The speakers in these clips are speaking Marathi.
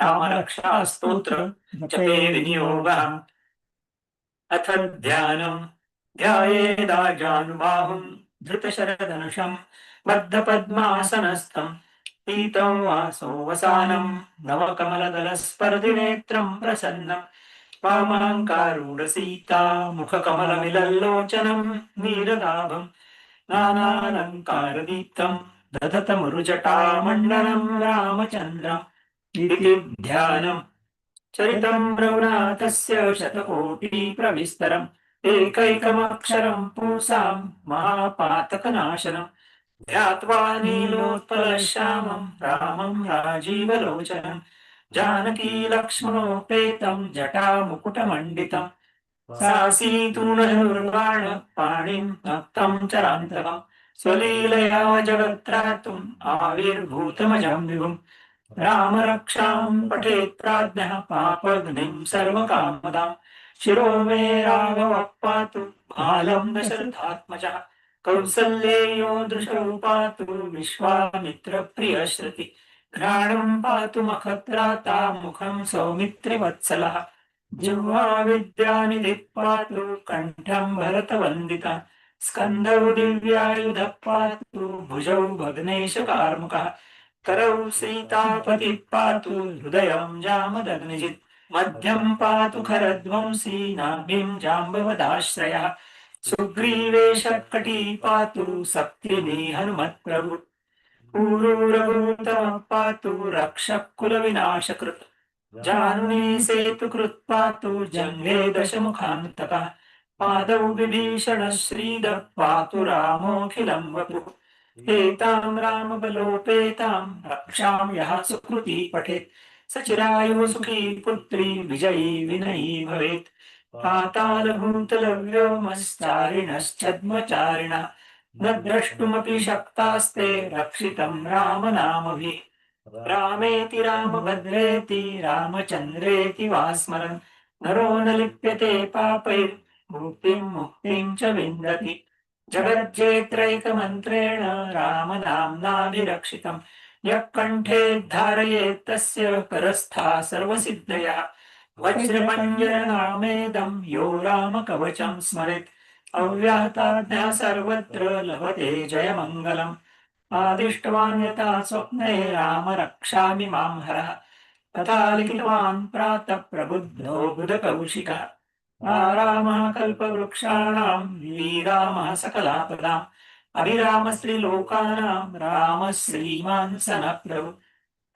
रामरक्षास्तोत्र जपे विनियोगः अथ ध्यानम् ध्यायेदाजानुबाहुम् धृतशरधनुषम् बद्धपद्मासनस्थम् पीतं वासो वसानम् नवकमलदलस्पर्धिनेत्रम् प्रसन्नम् वामाङ्कारूढसीता मुखकमलमिलल्लोचनम् नीरदाभम् नानालङ्कारदीप्तम् दधतमरुजटामण्डलम् रामचन्द्रम्। ध्यानम्। चरितम् रघुनाथस्य शतकोटिप्रविस्तरम् एकैकमक्षरम् पुंसाम् महापातकनाशनम्। ध्यात्वा नीलोत्पलश्यामम् रामम् राजीवलोचनम्। जानकी लक्ष्मणोपेतम् जटामुकुटमण्डितम्। सासीतूणधनुर्बाण पाणिम् भक्तम् चरान्तकम्। स्वलीलया जगत्रातुम् आविर्भूतमजम् विभुम् रामरक्षाम् पठेत् प्राज्ञः पापग्निम् सर्वकामदाम् शिरो मे राघवः पातु बालम् दशरथात्मजः कौसल्येयो दृशौ पातु विश्वामित्रप्रियश्रुति। घ्राणम् पातु मखत्राता मुखम् सौमित्रिवत्सलः। जिह्वा विद्यानिधिः पातु कण्ठम् भरतवन्दिता। स्कन्धौ दिव्यायुधः पातु भुजौ भग्नेशकार्मुकः। करौ सीतापति पातु हृदयम् जामदग्निजित् मध्यम् पातु खरध्वंसी नाभिम् जाम्बवदाश्रयः सुग्रीवेशकटी पातु सप्तिनी हनुमत्प्रभु ऊरूरभूतमः पातु रक्षः कुलविनाशकृत् जानुनी सेतुकृत् पातु जङ्गे दशमुखान्तकः पादौ विभीषणः श्रीदः पातु रामोऽखिलम् वपुः। एताम् रामबलोपेताम् रक्षाम् यः सुकृती पठेत्। स चिरायुः सुखी पुत्री विजयी विनयी भवेत्। पातालभूतलव्योमश्चारिणश्चद्मचारिणः न द्रष्टुमपि शक्तास्ते रक्षितम् रामनामभिः। रामेति रामभद्रेति रामचन्द्रेति वा स्मरन् नरो न लिप्यते पापैर्मुक्तिम् मुक्तिम् च विन्दति। जगज्जेत्रैकमन्त्रेण रामनाम्नाभिरक्षितम्। यः कण्ठे धारयेत् तस्य करस्था सर्वसिद्धयः। वज्रपञ्जरनामेदम् यो रामकवचम् स्मरेत्। अव्याहताज्ञा सर्वत्र लभते जयमङ्गलम्। आदिष्टवान् यथा स्वप्ने राम रक्षामि मां हरः। तथा लिखितवान् प्रातः प्रबुद्धो बुधकौशिकः। रामः कल्पवृक्षाणाम् वीरामः सकलापदाम् अभिरामस्त्रिलोकानाम् रामः श्रीमान् सनप्रभु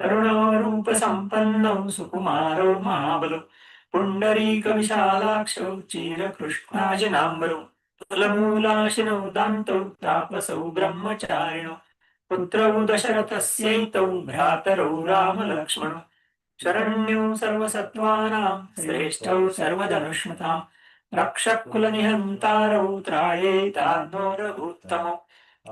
प्रभु सुकुमारो महाबलौ पुण्डरीकविशालाक्षौ चीरकृष्णाजनाम्बरौ कुलमूलाशिनौ दान्तौ तापसौ ब्रह्मचारिणौ पुत्रौ दशरथस्यैतौ भ्रातरौ रामलक्ष्मणौ शरण्यौ सर्वसत्त्वानाम् श्रेष्ठौ सर्वधनुष्मताम् रक्षकुलनिहन्तारौ त्रायेतान्नो रघुत्तमौ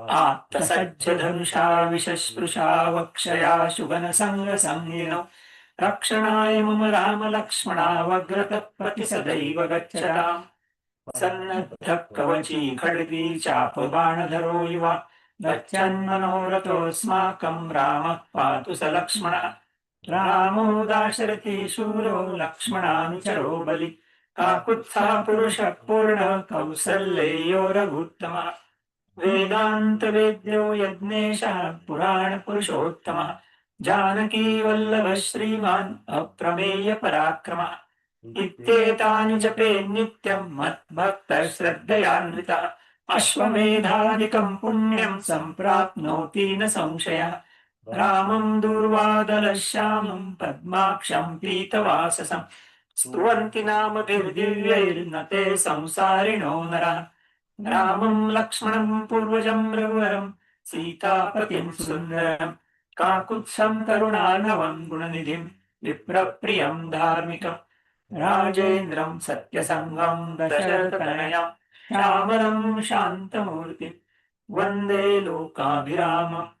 आत्तसज्जधनुषा विशस्पृशा वक्षया शुभनसङ्गसंज्ञिनौ। रक्षणाय मम रामलक्ष्मणावग्रतः प्रति सदैव गच्छताम् सन्नद्धः कवची खड्गी चापबाणधरो युवा। गच्छन्मनोरथोऽस्माकम् रामः पातु स लक्ष्मणः। रामो दाशरथी शूरो लक्ष्मणानुचरो बलि। काकुत्था पुरुष पूर्ण कौसल्येयो रघुत्तमः। वेदान्तवेद्यो यज्ञेशः पुराणपुरुषोत्तमः। जानकी वल्लभ श्रीमान् अप्रमेय पराक्रमः। इत्येतानि जपे नित्यम् मद्भक्तः श्रद्धयान्वितः अश्वमेधादिकम् पुण्यम् सम्प्राप्नोति न संशयः। रामम् दुर्वादलश्यामम् पद्माक्षम् पीतवाससम् स्तुवन्ति नामभिर्दिव्यैर्न ते संसारिणो नरः। रामम् लक्ष्मणम् पूर्वजम् रघुवरम् सीतापतिम् सुन्दरम् काकुत्सम् करुणानवम् गुणनिधिम् विप्रप्रियम् धार्मिकम् राजेन्द्रं सत्यसङ्गम् दशरथनयम् श्यामलं शान्तमूर्ति वन्दे लोकाभिरामम्।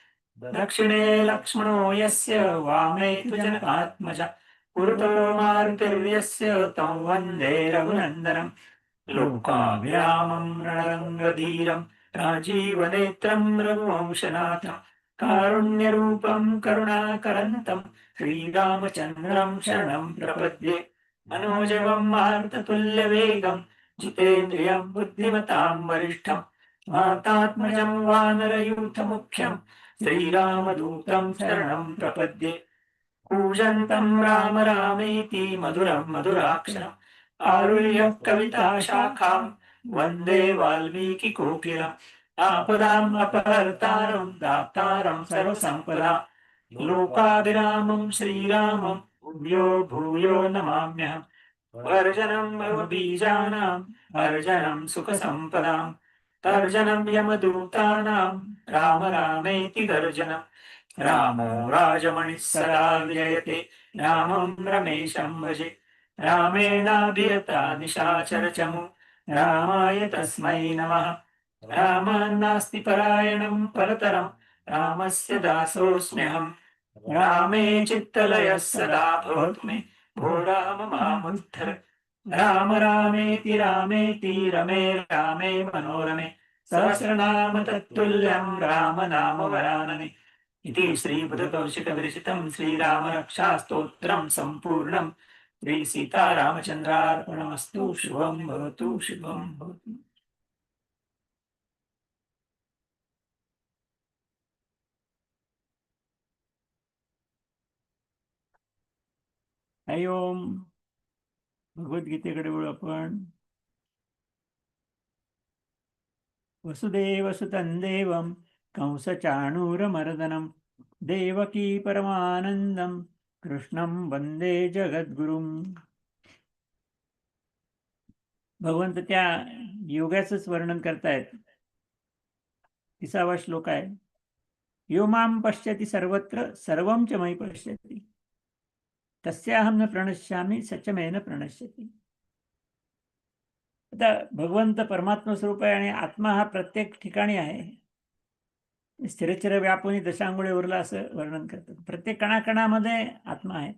दक्षिणे लक्ष्मणो यस्य वामे तु जनकात्मज पुरतो मारुतिर्यस्य तं वन्दे रघुनन्दनं लोकाभिरामम् रणरङ्गधीरम्। राजीवनेत्रम् रघुवंशनाथ कारुण्यरूपं करुणाकरन्तं श्रीरामचन्द्रं शरणं प्रपद्ये। मनोजवम् मार्ततुल्यवेगम्। जितेन्द्रियं बुद्धिमतां वरिष्ठं मातात्मजं वानरयूथमुख्यं श्रीरामदूतं शरणं प्रपद्ये। पूजन्तम् राम रामेति मधुरं मधुराक्षरम्। आरुह्य कविताशाखां वन्दे वाल्मीकिकोकिलम् आपदाम् अपहर्तारम् दातारम् सर्वसम्पदा। लोकाभिरामं श्रीरामम् भूयो भूयो नमाम्यहम्। वर्जनं बीजानाम्। अर्जनम् सुखसम्पदां तर्जनम यमदूतानां राम रामेति गर्जनम् रामो राजमणिः सदा विजयते रामं रमेशं भजे। रामेणाभियता निशाचरचमु। रामाय तस्मै नमः। रामान्नास्ति परायणं परतरं। रामस्य दासोऽस्म्यहम् रामे चित्तलयः सदा भवतु मे। भो राम मामुद्धर राम रामेति रामेति रमे रामे मनोरमे। सहस्रनाम तत्तुल्यं राम नाम वरानने इति श्रीबुधकौशिकविरचितं श्रीरामरक्षास्तोत्रं सम्पूर्णं। श्रीसीतारामचन्द्रार्पणमस्तु शुभं भवतु शुभं भवतु। हरि ओम् भगवद्गीतेकडे वळू आपण. वसुदेवसुतं देवं कंसचाणूरमर्दनं. देवकी परमानंदम कृष्णं वंदे जगद्गुरुं भगवंत त्या योगाचंच वर्णन करतायत. तिसावा श्लोक आहे. यो मां पश्यति सर्वत्र सर्वं च मयि पश्यति. तस्याहं न प्रणश्यामि सच मे प्रणश्यति। आता भगवंत परमात्मा स्वरूप आहे आणि आत्मा हा प्रत्येक ठिकाणी आहे। स्थिरचिर व्यापुनी दशांगुळे उरला असं वर्णन करतात। प्रत्येक कणाकणामध्ये आत्मा आहे।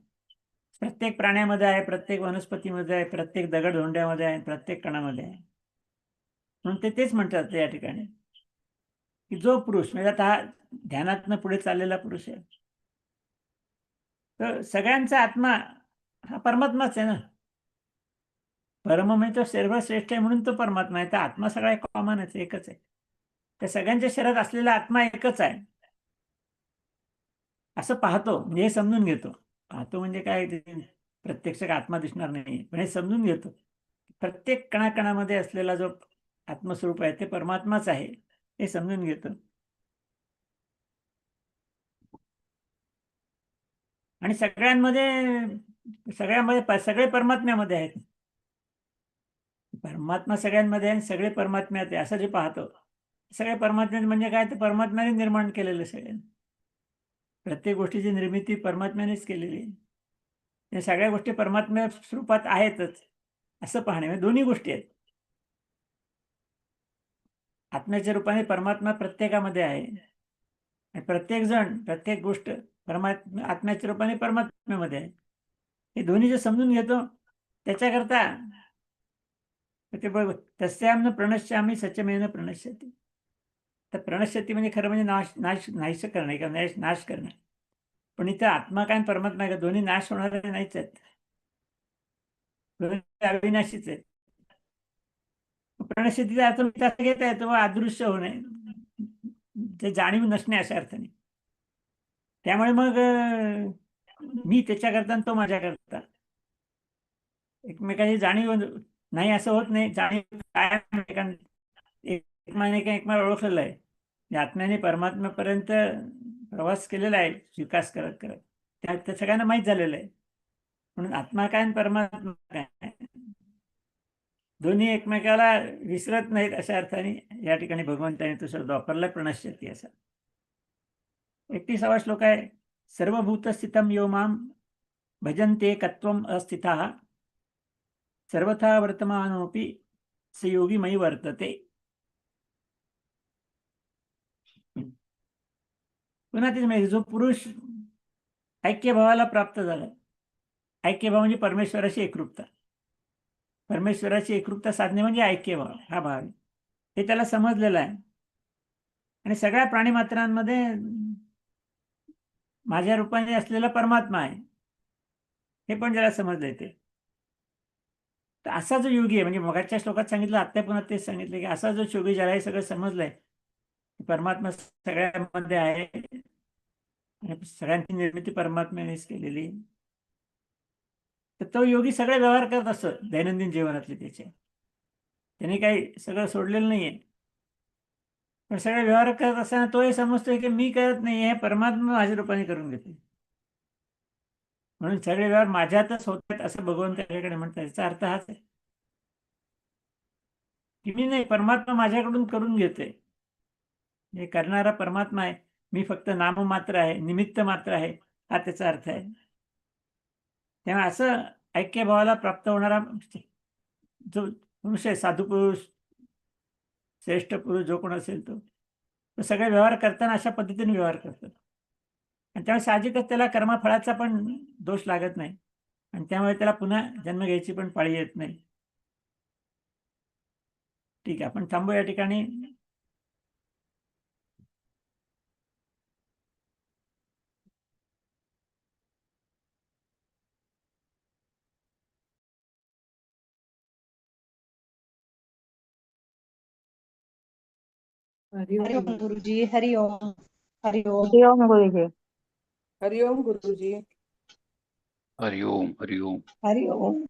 प्रत्येक प्राण्यामध्ये आहे प्रत्येक वनस्पतीमध्ये आहे प्रत्येक दगड धोंड्यामध्ये आहे प्रत्येक कणामध्ये आहे। म्हणून ते तेच म्हणतात या ठिकाणी। की जो पुरुष म्हणजे आता हा ध्यानातनं पुढे चाललेला पुरुष आहे। तर सगळ्यांचा आत्मा हा परमात्माच आहे ना. परम म्हणजे तो सर्वश्रेष्ठ आहे म्हणून तो परमात्मा आहे. तर आत्मा सगळा कॉमनच एकच आहे. त्या सगळ्यांच्या शरीरात असलेला आत्मा एकच आहे. असं पाहतो म्हणजे हे समजून घेतो. पाहतो म्हणजे काय प्रत्यक्ष आत्मा दिसणार नाही. पण हे समजून घेतो. प्रत्येक कणाकणामध्ये असलेला जो आत्मस्वरूप आहे ते परमात्माच आहे. हे समजून घेतो. आणि सगळ्यांमध्ये सगळ्यामध्ये सगळे परमात्म्यामध्ये आहेत. परमात्मा सगळ्यांमध्ये आहे आणि सगळे परमात्म्यात आहे असं जे पाहतो. सगळे परमात्म्यात म्हणजे काय? तर परमात्म्याने निर्माण केलेलं सगळे. प्रत्येक गोष्टीची निर्मिती परमात्म्यानेच केलेली आहे. या सगळ्या गोष्टी परमात्म्या स्वरूपात आहेतच असं पाहणे. म्हणजे दोन्ही गोष्टी आहेत. आत्म्याच्या रूपाने परमात्मा प्रत्येकामध्ये आहे. आणि प्रत्येक जण प्रत्येक गोष्ट परमात्मा आत्म्याच्या रूपाने परमात्म्यामध्ये हे दोन्ही जे समजून घेतो त्याच्याकरता ते बघ तस्यामनं प्रणश्यामी सचमेन प्रणश्यती. तर प्रणश्यती म्हणजे खरं म्हणजे नाश नाश नाहीस करणे किंवा नाश नाश करणे. पण इथं आत्मा काय परमात्मा का? दोन्ही नाश होणारे नाहीच आहेत. अविनाशीच आहेत. प्रणश्यतीचा अर्थ घेता येतो व अदृश्य होणे ते जाणीव नसणे अशा अर्थाने. त्यामुळे मग मी त्याच्याकरता तो माझ्याकरता. एकमेकांची जाणीव नाही असं होत नाही. जाणीव काय एकमेकांना एकमेकांनी एकमेकांना ओळखलेलं आहे. आत्म्याने परमात्म्यापर्यंत प्रवास केलेला आहे विकास करत करत. त्या त्या सगळ्यांना माहीत झालेलं आहे. म्हणून आत्मा काय आणि परमात्मा काय? दोन्ही एकमेकाला विसरत नाहीत अशा अर्थाने या ठिकाणी भगवंताने तो शब्द वापरला प्रणश्यती असा. एकतीसावा श्लोक आहे सर्वभूत स्थितम यो माम भजन्ते कत्वम अस्थिता। सर्वथा वर्तमानोपि स योगी मयी वर्तते। पुन्हा तेच माहिती जो पुरुष ऐक्यभावाला प्राप्त झाला. ऐक्यभाव म्हणजे परमेश्वराची एकरूपता. परमेश्वराची एकरूपता साधणे म्हणजे ऐक्यभाव हा भाव आहे हे त्याला समजलेलं आहे. आणि सगळ्या प्राणीमात्रांमध्ये माझ्या रूपाने असलेला परमात्मा आहे. हे पण ज्याला समजलं येते तर असा जो योगी आहे म्हणजे मगाच्या श्लोकात सांगितलं आत्ता पुन्हा तेच सांगितलं की असा जो योगी ज्याला हे सगळं समजलंय परमात्मा सगळ्यामध्ये आहे. आणि सगळ्यांची निर्मिती परमात्म्यानेच केलेली. आहे. तर तो योगी सगळे व्यवहार करत असतो दैनंदिन जीवनातले त्याचे. त्यांनी काही सगळं सोडलेलं नाहीये. पण सगळे व्यवहार करत असताना तोही समजतोय की मी करत नाही हे परमात्मा माझ्या रूपाने करून घेते म्हणून सगळे व्यवहार माझ्यातच होतात असं भगवंत त्याच्याकडे म्हणतात याचा अर्थ हाच आहे. की मी नाही परमात्मा माझ्याकडून करून घेतोय. हे करणारा परमात्मा आहे. मी फक्त नाम मात्र आहे निमित्त मात्र आहे हा त्याचा अर्थ आहे. तेव्हा असं ऐक्यभावाला प्राप्त होणारा जो पुरुष आहे साधू पुरुष श्रेष्ठ पुरुष जो कोण असेल तो. सगळे व्यवहार करताना अशा पद्धतीने व्यवहार करतात. आणि त्यामुळे साहजिकच त्याला कर्मफळाचा पण दोष लागत नाही. आणि त्यामुळे त्याला पुन्हा जन्म घ्यायची पण पाळी येत नाही. ठीक आहे आपण थांबू या ठिकाणी. हरि हरि ओम ओम गुरुजी हरि ओम हरि ओम। हरि ओम गुरुजी। हरि ओम गुरुजी। हरि ओम हरि ओम। हरि ओम।